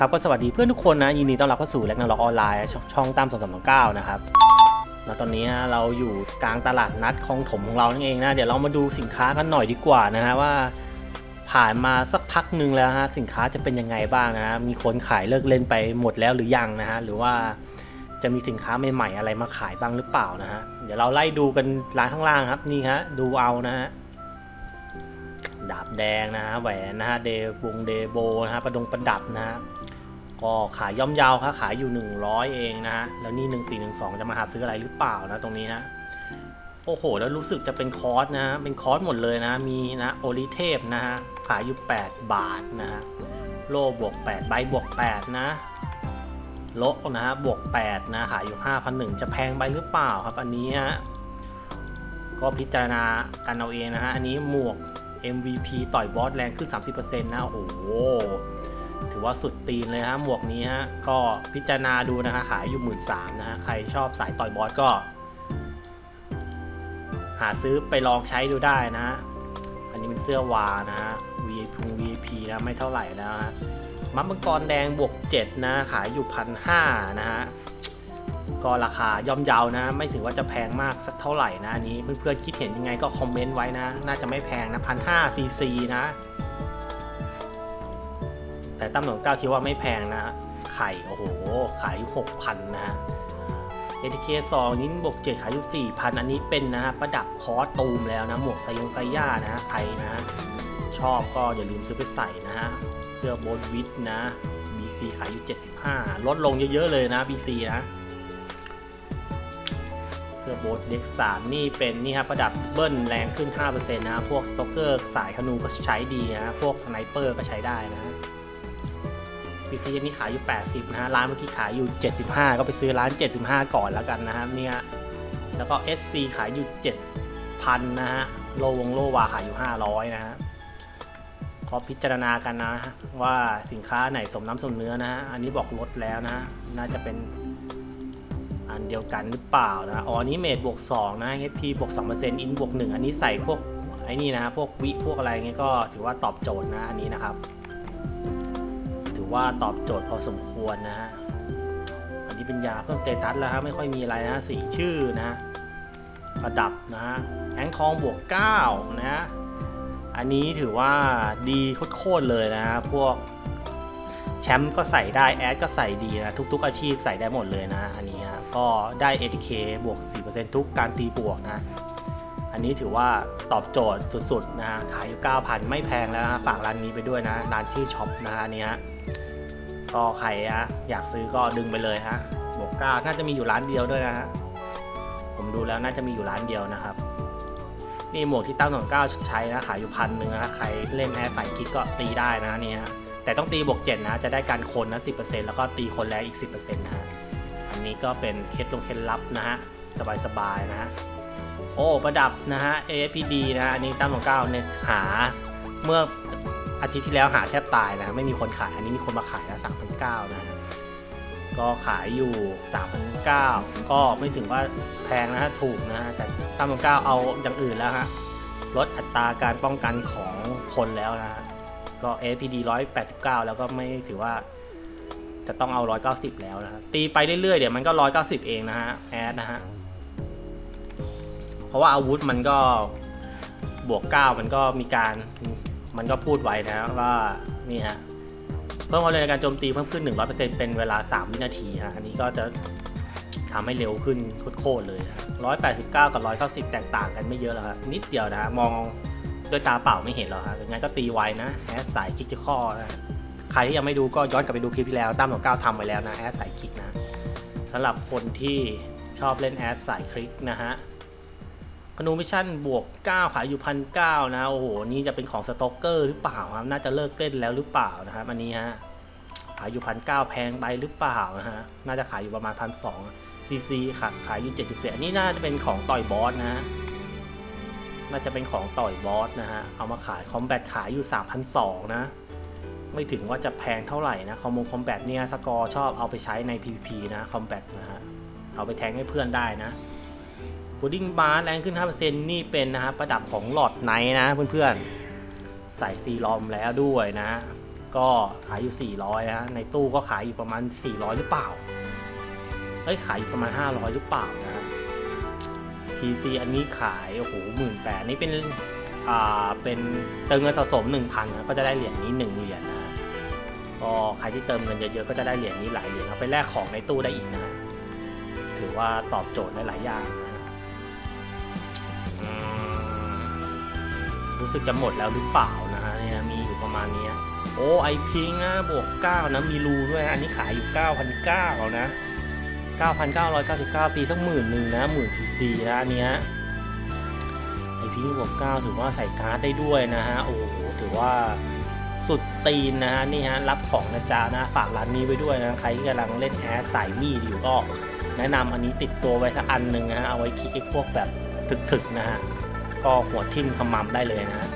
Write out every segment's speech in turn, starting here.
ครับก็สวัสดีเพื่อนทุกคนนะ ยินดีต้อนรับเข้าสู่แลกนาล็อกออนไลน์ช่ององตามสองสามสองเก้านะครับแล้วตอนนี้เราอยู่กลางตลาดนัดคลองถมของเรานั่นเองนะ เดี๋ยวเรามาดูสินค้ากันหน่อยดีกว่านะฮะว่า ผ่านมาสักพักหนึ่งแล้วฮะสินค้าจะเป็นยังไงบ้างนะฮะมีคนขายเลิกเล่นไปหมดแล้วหรือยังนะฮะหรือว่าจะมีสินค้าใหม่ๆอะไรมาขายบ้างหรือเปล่านะฮะเดี๋ยวเราไล่ดูกันร้านข้างล่างครับนี่ฮะดูเอานะฮะดาบแดงนะฮะแหวนนะฮะเดวงเดโบนะฮะประดงประดับนะฮะ ก็ขายย่อมยาวครับขายอยู่ 100 เองนะฮะ แล้วนี่1412 จะมาหาซื้ออะไรหรือเปล่านะตรงนี้นะโอ้โห แล้วรู้สึกจะเป็นคอร์สนะ เป็นคอร์สหมดเลยนะ มีนะโอลิเทพนะฮะ ขายอยู่ 8 บาทนะฮะ โลบวก 8 ใบบวก 8 นะโลนะฮะ บวก 8 นะ ขายอยู่ 5,001จะแพงไปหรือเปล่าครับ อันนี้ฮะ ก็พิจารณากันเอาเองนะฮะ อันนี้หมวก MVP ต่อยบอสแรงขึ้น 30%นะ โอ้โห ถือว่าสุดตีนเลยฮะหมวกนี้ฮะก็พิจารณาดูนะฮะขายอยู่หมื่นสามนะฮะใครชอบสายต่อยบอสก็ หาซื้อไปลองใช้ดูได้นะฮะอันนี้เป็นเสื้อวานะฮะ VIP VIP นะไม่เท่าไหร่แล้วฮะมัดมังกรแดงบวก7นะขายอยู่พันห้านะฮะก็ราคาย่อมเยาวนะ ไม่ถือว่าจะแพงมากสักเท่าไหร่นะอันนี้เพื่อนๆคิดเห็นยังไงก็คอมเมนต์ไว้นะ น่าจะไม่แพงนะพันห้าซีซีนะ แต่ตั้มหนงเก้าคิดว่าไม่แพงนะ ไข่ โอ้โห ขายอยู่หกพันนะฮะ ATK 2นี้บวกเจ็ดขายอยู่สี่พันอันนี้เป็นนะฮะ ประดับคอสตูมแล้วนะ หมวกไซยงไซย่านะฮะ ใครนะ ชอบก็อย่าลืมซื้อไปใส่นะฮะ เสื้อโบทวิทนะ BC ขายอยู่ 75 ลดลงเยอะๆเลยนะ BC นะเสื้อโบ๊ทเล็กสามนี่เป็นนี่ครับประดับเบิ้ลแรงขึ้น 5%นะ พวกสโตอกเกอร์สายธนูก็ใช้ดีนะ พวกสไนเปอร์ก็ใช้ได้นะ พีซีนี่ขายอยู่ 80 นะฮะ ร้านเมื่อกี้ขายอยู่ 75 ก็ไปซื้อร้าน 75 ก่อนแล้วกันนะครับเนี่ย แล้วก็ SC ขายอยู่ 7,000 นะฮะ โลวงโลวาขายอยู่ 500 นะฮะก็พิจารณากันนะว่าสินค้าไหนสมน้ำสมเนื้อนะฮะ อันนี้บอกลดแล้วนะ น่าจะเป็นอันเดียวกันหรือเปล่านะ อ๋อนี้เมดบวก2นะ HP บวก2%อินบวก1อันนี้ใส่พวกไอ้นี่นะพวกวิพวกอะไรเงี้ยก็ถือว่าตอบโจทย์นะอันนี้นะครับ อว่าตอบโจทย์พอสมควรนะฮะ อันนี้เป็นยาเพิ่มเตตัสแล้วฮะ ไม่ค่อยมีอะไรนะสีชื่อนะประดับนะฮะแองทองบวก9นะฮะ อันนี้ถือว่าดีโคตรเลยนะฮะ พวกแชมป์ก็ใส่ได้ แอดก็ใส่ดีนะ ทุก ๆ อาชีพใส่ได้หมดเลยนะ อันนี้ฮะ ก็ได้ ATK บวก 4%ทุกการตีบวกนะ อันนี้ถือว่าตอบโจทย์สุดๆนะฮะขายอยู่ 9,000 ไม่แพงแล้วนะฮะฝากร้านนี้ไปด้วยนะร้านชื่อช็อปนะฮะอันนี้ฮะก็ใครฮะอยากซื้อก็ดึงไปเลยฮะบวก9น่าจะมีอยู่ร้านเดียวด้วยนะฮะผมดูแล้วน่าจะมีอยู่ร้านเดียวนะครับ นี่หมวกที่ตั้งหนองเก้าใช้นะขายอยู่พันหนึ่งนะใครเล่นแอร์ใส่กิ๊กก็ตีได้นะนี่ฮะแต่ต้องตีบวก7นะ จะได้การคนนะ10%แล้วก็ตีคนแรงอีก 10%นะฮะอันนี้ก็เป็นเคล็ดลงเคล็ดลับนะฮะสบายๆนะฮะ โอ้ประดับนะฮะ AFPD นะฮะอันนี้ตั้มของเก้าเนี่ยหาเมื่ออาทิตย์ที่แล้วหาแทบตายนะ ไม่มีคนขายอันนี้มีคนมาขายนะ3,900นะฮะก็ขายอยู่3,900ก็ไม่ถึงว่าแพงนะฮะถูกนะฮะแต่ตั้มของเก้าเอาอย่างอื่นแล้วฮะลดอัตราการป้องกันของคนแล้วนะฮะก็ AFPD 189 แล้วก็ไม่ถือว่าจะต้องเอา 190 แล้วนะฮะตีไปเรื่อยๆเดี๋ยวมันก็ 190 เองนะฮะแอดนะฮะ เพราะว่าอาวุธมันก็บวก 9 มันก็มีการมันก็พูดไว้นะว่านี่ฮะเพิ่มความเร็วในการโจมตีเพิ่มขึ้น 100%เป็นเวลา 3 วินาทีฮะอันนี้ก็จะทำให้เร็วขึ้นโคตรเลย 189 กับ 190 แตกต่างกันไม่เยอะแล้วฮะนิดเดียวนะฮะมองด้วยตาเปล่าไม่เห็นหรอกครังั้นก็ตีไวนะแอสสายคิกจะข้อนะใครที่ยังไม่ดูก็ย้อนกลับไปดูคลิปที่แล้วตั้มของก้าวทำไว้แล้วนะแอสสายคลิกนะสำหรับคนที่ชอบเล่นแอสสายคลิกนะฮะ คนูมิชั่นบวก 9 ขายอยู่พันเนะ โอ้โห นี่จะเป็นของสต็อกเกอร์หรือเปล่าครับ น่าจะเลิกเล่นแล้วหรือเปล่านะครับ อันนี้ฮะ ขายอยู่พันเแพงไปหรือเปล่านะฮะ น่าจะขายอยู่ประมาณพันสองซีซีค่ะขายอยู่70เซนอันนี้น่าจะเป็นของต่อยบอสนะฮะ น่าจะเป็นของต่อยบอสนะฮะ เอามาขายคอมแบทขายอยู่3,200นะ ไม่ถึงว่าจะแพงเท่าไหร่นะ คอมมงคอมแบทเนี่ยสกอร์ชอบเอาไปใช้ใน PVP นะ คอมแบทนะฮะ เอาไปแทงให้เพื่อนได้นะ บูดิ้งบาร์แรงขึ้น 5%นี่เป็นนะฮะประดับของหลอดไนนะเพื่อนๆ ใส่ซีลอมแล้วด้วยนะกก็ขายอยู่ 400นะในตู้ก็ขายอยู่ประมาณ 400 หรือเปล่าเอ้ยขายอยู่ประมาณ 500 หรือเปล่านะ TC อันนี้ขาย โอ้โหหมื่นแปดนี่เป็น อ่า เป็นเติมเงินสะสม 1,000นะก็จะได้เหรียญนี้ 1 เหรียญนะ ก็ใครที่เติมเงินเยอะๆก็จะได้เหรียญนี้หลายเหรียญเอาไปแลกของในตู้ได้อีกนะ ถือว่าตอบโจทย์ได้หลายอย่างนะ รู้สึกจะหมดแล้วหรือเปล่านะฮะเนี่ยมีอยู่ประมาณนี้โอ้ไอพิงนะบวก 9 นะ มีรูด้วยนะอันนี้ขายอยู่ 9,900นะ 9,999 ตีสักหมื่นหนึ่งนะหมื่นทีซีนะอันเนี้ยไอพิงบวก 9 ถือว่าใส่การ์ดได้ด้วยนะฮะ โอ้โห ถือว่าสุดตีนนะฮะ นี่ฮะ รับของนะจ๊ะนะ ฝากร้านนี้ไว้ด้วยนะ ใครที่กำลังเล่นแอร์สายมีดอยู่ก็ แนะนำอันนี้ติดตัวไว้สักอันหนึ่งนะฮะ เอาไว้คลิกไอ้พวกแบบถึกๆนะฮะ ก็หัวทิ่มขมำได้เลยนะ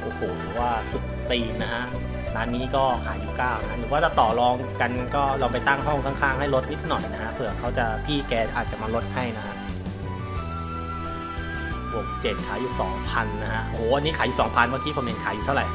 โอ้โหถือว่าสุดตีนนะฮะร้านนี้ก็ขายอยู่9นะหรือว่าจะต่อรองกันก็ลองไปตั้งห้องข้างๆ ให้ลดนิดหน่อยนะฮะเผื่อเขาจะพี่แกอาจจะมาลดให้นะฮะบวก7ขายอยู่2,000นะฮะโอ้โหอันนี้ขายอยู่2,000เมื่อกี้ผมเห็นขายอยู่เท่าไหร่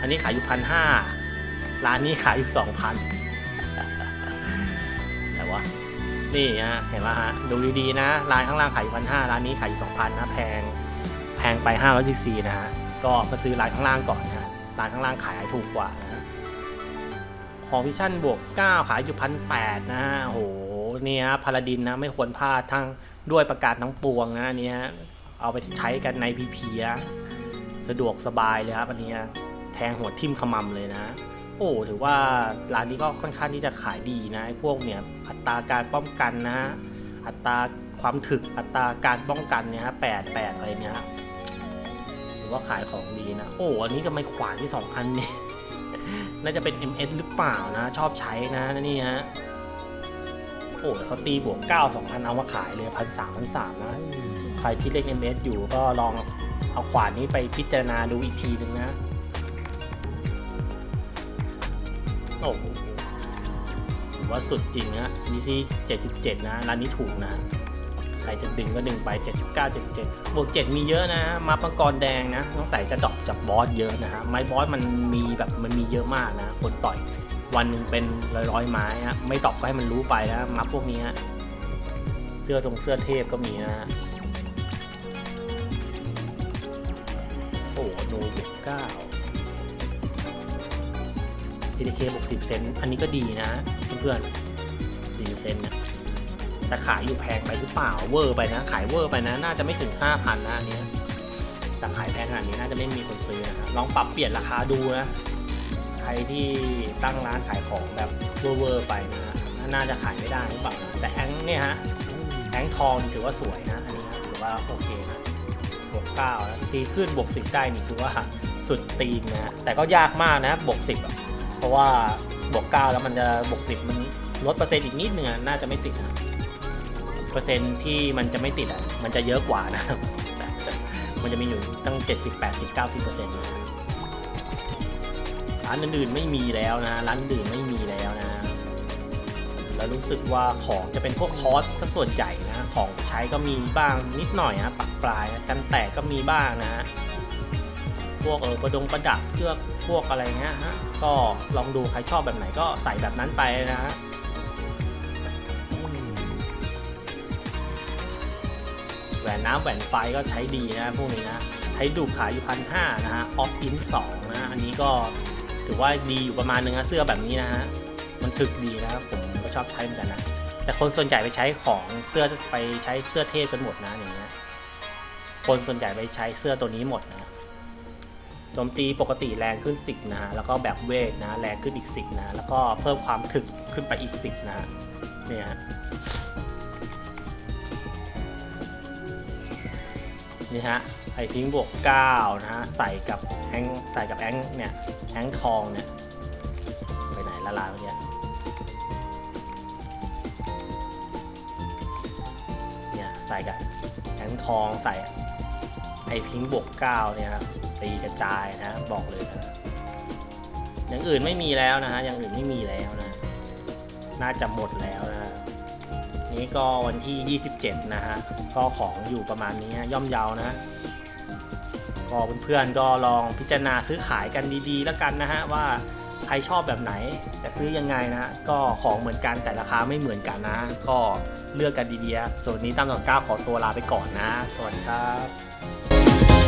อันนี้ขายอยู่พันห้าร้านนี้ขายอยู่2,000แต่ว่า นี่ฮะเห็นไหมฮะดูดีๆนะร้านข้างล่างขายอยู่พันห้าร้านนี้ขายอยู่2,000นนะแพงแพงไป500ซีซีนะฮะก็มาซื้อร้านข้างล่างก่อนนะร้านข้างล่างขายถูกกว่านะของพิชั่นบวก9ขายอยู่พันแปดนะฮะโหเนี่ยพาราดินนะไม่ควรพลาดทั้งด้วยประกาศทั้งปวงนะอันเนี้ยเอาไปใช้กันในพีพีสะดวกสบายเลยครับอันนี้แทงหัวทิ่มขมำเลยนะ โอ้ถือว่าร้านนี้ก็ค่อนข้างที่จะขายดีนะพวกเนี่ยอัตราการป้องกันนะอัตราความถึกอัตราการป้องกันเนี่ยฮะแปดแปดอะไรเนี่ยฮะถือว่าขายของดีนะ โอ้อันนี้ก็ไม่ขวานที่สองอันนี่น่าจะเป็น MS หรือเปล่านะ ชอบใช้นะนี่ฮะโอ้เขาตีบวก9 2 0 0เอามาขายเลยพันสามพันสามนะ ใครที่เล่น MS อยู่ก็ลองเอาขวานนี้ไปพิจารณาดูอีกทีหนึ่งนะ โอ้โหถือว่าสุดจริงนะ DC 77 นะ ร้านนี้ถูกนะ ใครจะดึงก็ดึงไป 79 77 บวก 7 มีเยอะนะ มาปังกรแดงนะต้องใส่จะดอกจากบอสเยอะนะฮะ ไม้บอสมันมีแบบมันมีเยอะมากนะ คนต่อยวันหนึ่งเป็นร้อยร้อยๆไม้ฮะ ไม่ตอบก็ให้มันรู้ไปนะ มาพวกนี้ฮะ เสื้อตรงเสื้อเทพก็มีนะฮะ โอ้โนบวกเก้า PDK บวก10 เซนอันนี้ก็ดีนะ เพื่อนๆ4เซนนะแต่ขายอยู่แพงไปหรือเปล่าเวอร์ไปนะ ขายเวอร์ไปนะ น่าจะไม่ถึง 5,000นะอันนี้แต่ขายแพงขนาดนี้น่าจะไม่มีคนซื้อนะลองปรับเปลี่ยนราคาดูนะ ใครที่ตั้งร้านขายของแบบเวอร์ไปนะน่าจะขายไม่ได้หรือเปล่าแต่แองเนี่ยฮะแองทองถือว่าสวยนะอันนี้ถือว่าโอเคนะบวกเก้าตีขึ้นบวกสิบได้นี่ถือว่าสุดตีนนะแต่ก็ยากมากนะบวกสิบอะ เพราะว่าบวกเก้าแล้วมันจะบวกสิบมันลดเปอร์เซ็นต์อีกนิดนึงน่าจะไม่ติดนะเปอร์เซ็นต์ที่มันจะไม่ติดอะมันจะเยอะกว่านะมันจะมีอยู่ตั้ง 70 80 90เปอร์เซ็นต์นะร้านอื่นๆไม่มีแล้วนะร้านอื่นไม่มีแล้วนะแล้วรู้สึกว่าของจะเป็นพวกคอสก็ส่วนใหญ่นะของใช้ก็มีบ้างนิดหน่อยนะปักปลายนะกันแตกก็มีบ้างนะฮะพวกเออประดงประดับเครือก พวกอะไรเงี้ยฮะก็ลองดูใครชอบแบบไหนก็ใส่แบบนั้นไปนะฮะแหวนน้ำแหวนไฟก็ใช้ดีนะพวกนี้นะใช้ดูขายอยู่พันห้านะฮะออฟอินสองนะอันนี้ก็ถือว่าดีอยู่ประมาณนึงนะเสื้อแบบนี้นะฮะมันถึกดีนะผมก็ชอบใช้เหมือนกันนะแต่คนส่วนใหญ่ไปใช้ของเสื้อไปใช้เสื้อเทพกันหมดนะอย่างเงี้ยคนส่วนใหญ่ไปใช้เสื้อตัวนี้หมดนะ โจมตีปกติแรงขึ้น 10 นะฮะ แล้วก็แบบเวทนะแรงขึ้นอีก 10 นะ แล้วก็เพิ่มความถึกขึ้นไปอีก 10 นะฮะ เนี่ยฮะ นี่ฮะ ไอพิงบวก 9 นะฮะ ใส่กับแองใส่กับแองเนี่ยแองทองเนี่ย ไปไหนละลายเมื่อกี้เนี่ย ใส่กับแองทองใส่ไอพิงบวก 9 เนี่ยครับ ตีกระจายนะ บอกเลยนะอย่างอื่นไม่มีแล้วนะฮะอย่างอื่นไม่มีแล้วนะ น่าจะหมดแล้วนะฮะนี้ก็วันที่ 27 นะฮะ ก็ของอยู่ประมาณนี้ย่อมเยานะ ก็เพื่อนๆก็ลองพิจารณาซื้อขายกันดีๆ แล้วกันนะฮะว่าใครชอบแบบไหนจะซื้อยังไงนะ ก็ของเหมือนกันแต่ราคาไม่เหมือนกันนะ ก็เลือกกันดีๆ ส่วนนี้ตามสองก้าขอตัวลาไปก่อนนะ สวัสดีครับ